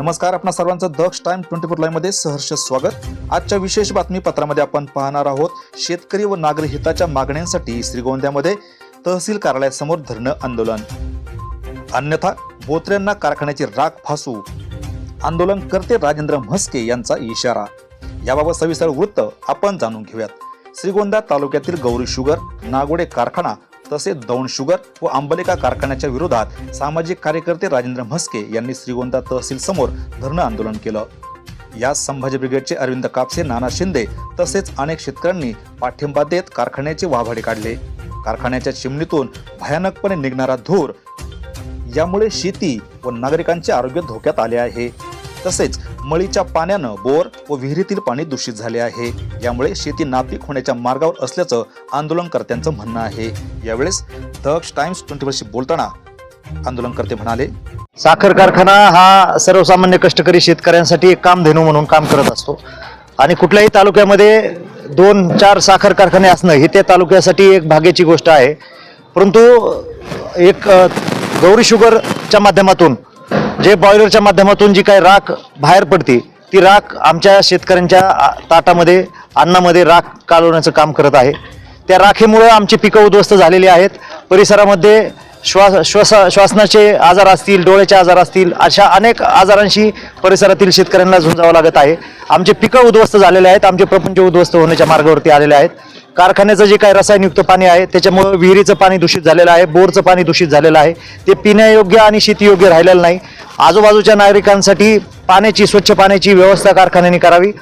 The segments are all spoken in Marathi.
नमस्कार आपणा सर्वांचं दक्ष टाइम ट्वेंटी फोर लाईव्हमध्ये सहर्ष स्वागत. आजच्या विशेष बातमीपत्रामध्ये आपण पाहणार आहोत शेतकरी व नागरी हिताच्या मागण्यांसाठी श्रीगोंद्यामध्ये तहसील कार्यालयासमोर धरणं आंदोलन. अन्यथा बोत्र्यांना कारखान्याची राख फासू. आंदोलन करते राजेंद्र म्हस्के यांचा इशारा. याबाबत सविस्तर वृत्त आपण जाणून घेऊयात. श्रीगोंदा तालुक्यातील गौरी शुगर नागोडे कारखाना तसेच दौंड शुगर व आंबलिका कारखान्याच्या विरोधात सामाजिक कार्यकर्ते राजेंद्र म्हस्के यांनी श्रीगोंदा तहसील समोर धरणं आंदोलन केलं. या संभाजी ब्रिगेडचे अरविंद कापसे नाना शिंदे तसेच अनेक शेतकऱ्यांनी पाठिंबा देत कारखान्याचे वाभाडे काढले. कारखान्याच्या चिमणीतून भयानकपणे निघणारा धूर यामुळे शेती व नागरिकांचे आरोग्य धोक्यात आले आहे. तसेच मळीच्या पाण्यानं बोर व विहिरीतील पाणी दूषित झाले आहे. यामुळे शेती नापीक होण्याच्या मार्गावर असल्याचं आंदोलनकर्त्यांचं म्हणणं आहे. यावेळेस दक्ष टाइम्स ट्वेंटी बोलताना आंदोलनकर्ते म्हणाले साखर कारखाना हा सर्वसामान्य कष्टकरी शेतकऱ्यांसाठी एक कामधेनू म्हणून काम करत असतो. आणि कुठल्याही तालुक्यामध्ये दोन चार साखर कारखाने असणं ही त्या तालुक्यासाठी एक भाग्याची गोष्ट आहे. परंतु एक गौरी शुगरच्या माध्यमातून जे बॉयलरच्या माध्यमातून जी काही राख बाहेर पडते ती राख आमच्या शेतकऱ्यांच्या आ, ताटामध्ये अन्नामध्ये राख कालवण्याचं काम करत आहे. त्या राखेमुळे आमची पिकं उद्ध्वस्त झालेली आहेत. परिसरामध्ये श्वास श्वास श्वासनाचे आजार असतील डोळ्याचे आजार असतील अशा अनेक आजारांशी परिसरातील शेतकऱ्यांना झुंजावं लागत आहे. आमचे पिकं उद्ध्वस्त झालेले आहेत आमचे प्रपंच उद्ध्वस्त होण्याच्या मार्गावरती आलेले आहेत. कारखान्याचं जे काही रसायनयुक्त पाणी आहे त्याच्यामुळे विहिरीचं पाणी दूषित झालेलं आहे बोरचं पाणी दूषित झालेलं आहे. ते पिण्यायोग्य आणि शेतीयोग्य राहिलेलं नाही. आजूबाजूच्या नागरिकांसाठी पाण्याची स्वच्छ पाण्याची व्यवस्था कारखान्याने करावी.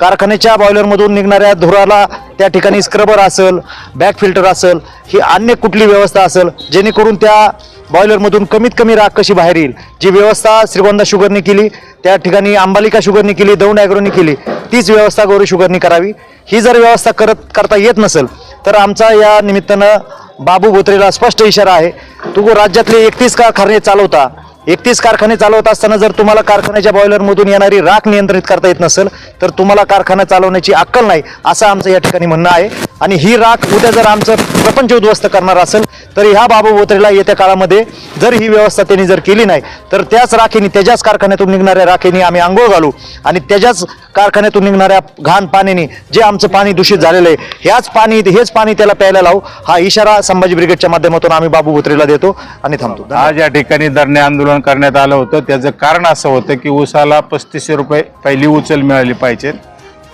कारखान्याच्या बॉयलरमधून निघणाऱ्या धुराला त्या ठिकाणी स्क्रबर असेल बॅक फिल्टर असेल ही अन्य कुठली व्यवस्था असेल जेणेकरून त्या बॉयलरमधून कमीत कमी राग कशी बाहेर येईल? जी व्यवस्था श्रीगोंदा शुगरने केली त्या ठिकाणी अंबालिका शुगरने केली दौंड ॲग्रोने केली तीच व्यवस्था गौरी शुगरने करावी. ही जर व्यवस्था करत करता येत नसेल तर आमचा या निमित्तानं बाबू बोत्रेला स्पष्ट इशारा आहे. तू राज्यातले एकतीस कारखाने चालवता एकतीस कारखाने चालवत असताना जर तुम्हाला कारखान्याच्या बॉयलरमधून येणारी राख नियंत्रित करता येत नसेल तर तुम्हाला कारखाना चालवण्याची अक्कल नाही असं आमचं या ठिकाणी म्हणणं आहे. आणि ही राख उद्या जर आमचं प्रपंच उद्ध्वस्त करणार असेल तर ह्या बाबू बोत्रेला येत्या काळामध्ये जर ही व्यवस्था त्यांनी जर केली नाही तर त्याच राखेने त्याच्याच कारखान्यातून निघणाऱ्या राखेने आम्ही आंघोळ घालू आणि त्याच्याच कारखान्यातून निघणाऱ्या घाण पाण्याने जे आमचं पाणी दूषित झालेलं आहे ह्याच पाणी हेच पाणी त्याला प्यायला लावू. हा इशारा संभाजी ब्रिगेडच्या माध्यमातून आम्ही बाबू बोत्रेला देतो आणि थांबतो. आज या ठिकाणी धरणे आंदोलन करण्यात आलं होतं. त्याचं कारण असं होतं की ऊसाला पस्तीसशे रुपये पहिली उचल मिळाली पाहिजे.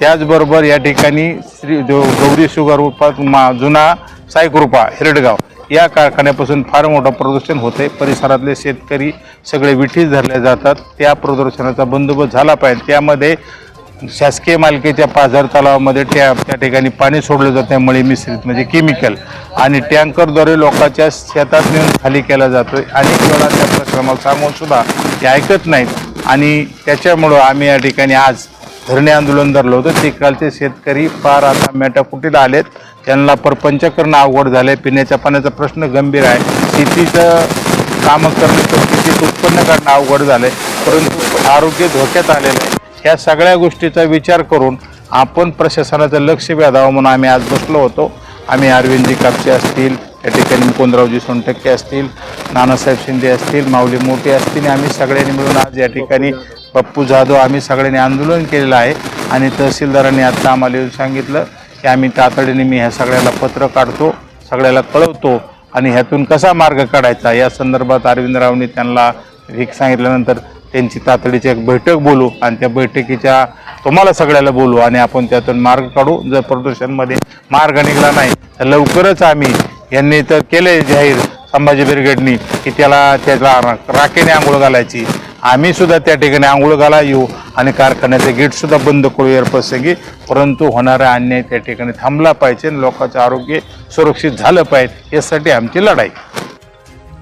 त्याचबरोबर या ठिकाणी श्री जो गौरी शुगर उत्पाद मा जुना साईकृपा हिरडगाव या कारखान्यापासून फार मोठं प्रदूषण होते परिसरातले शेतकरी सगळे विठीस धरले जातात. त्या प्रदूषणाचा बंदोबस्त झाला पाहिजे. त्यामध्ये शासकीय मालकीच्या पाझर तलावामध्ये त्या त्या ठिकाणी पाणी सोडलं जातं. मळी मिश्रित म्हणजे केमिकल आणि टँकरद्वारे लोकांच्या शेतात नेऊन खाली केला जातो आहे अनेक वेळा त्या प्रश्रमाला सांगूनसुद्धा ते ऐकत नाहीत. आणि त्याच्यामुळं आम्ही या ठिकाणी आज धरणे आंदोलन धरलं होतं. कालचे शेतकरी फार आता मेटाकुटीला आलेत. त्यांना परपंच करणं अवघड झालं आहे पिण्याच्या पाण्याचा प्रश्न गंभीर आहे. शेतीचं कामं करणं तर उत्पन्न करणं अवघड झालं आहे परंतु आरोग्य धोक्यात आलेलं आहे. ह्या सगळ्या गोष्टीचा विचार करून आपण प्रशासनाचं लक्ष वेधावं म्हणून आम्ही आज बसलो होतो. आम्ही अरविंदजी कापसे असतील या ठिकाणी मुकुंदरावजी सोनटक्के असतील नानासाहेब शिंदे असतील माऊली मोठे असतील आणि आम्ही सगळ्यांनी मिळून आज या ठिकाणी पप्पू जाधव आम्ही सगळ्यांनी आंदोलन केलेलं आहे. आणि तहसीलदारांनी आत्ता आम्हाला येऊन सांगितलं की आम्ही तातडीने मी ह्या सगळ्याला पत्र काढतो सगळ्याला कळवतो आणि ह्यातून कसा मार्ग काढायचा? या संदर्भात अरविंदरावनी त्यांना एक सांगितल्यानंतर त्यांची तातडीची एक बैठक बोलू आणि त्या बैठकीच्या तुम्हाला सगळ्याला बोलू आणि आपण त्यातून मार्ग काढू. जर प्रदूषणमध्ये मार्ग निघाला नाही तर लवकरच आम्ही यांनी तर केले जाहीर संभाजी ब्रिगेडनी की त्याला त्याला रा- राखेने आंघोळ घालायची. आम्ही सुद्धा त्या ठिकाणी आंघोळ घाला येऊ आणि कारखान्याचे गेटसुद्धा बंद करू एअरप्रसंगी परंतु होणारा अन्याय त्या ठिकाणी थांबला पाहिजे. आणि लोकांचं आरोग्य सुरक्षित झालं पाहिजे. यासाठी आमची लढाई.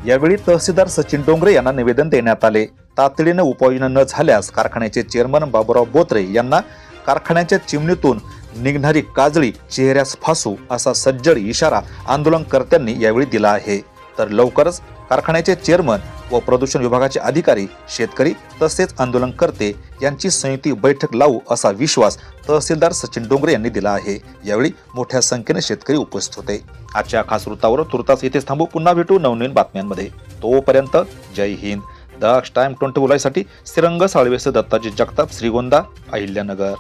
यावेळी तहसीलदार सचिन डोंगरे यांना निवेदन देण्यात आले. तातडीने उपाययोजना न झाल्यास कारखान्याचे चेअरमन बाबूराव बोत्रे यांना कारखान्याच्या चिमणीतून निघणारी काजळी चेहऱ्यास फासू असा सज्जड इशारा आंदोलनकर्त्यांनी यावेळी दिला आहे. तर लवकरच कारखान्याचे चेअरमन व प्रदूषण विभागाचे अधिकारी शेतकरी तसेच आंदोलनकर्ते यांची संयुक्ती बैठक लावू असा विश्वास तहसीलदार सचिन डोंगरे यांनी दिला आहे. यावेळी मोठ्या संख्येने शेतकरी उपस्थित होते. आजच्या खास वृत्तावर तुर्तास इथेच थांबू. पुन्हा भेटू नवनवीन बातम्यांमध्ये. तोपर्यंत जय हिंद. दक्ष टाइम ट्वेंटी बोलायसाठी श्रीरंग साळवेस दत्ताजी जगताप श्रीगोंदा अहिल्यानगर.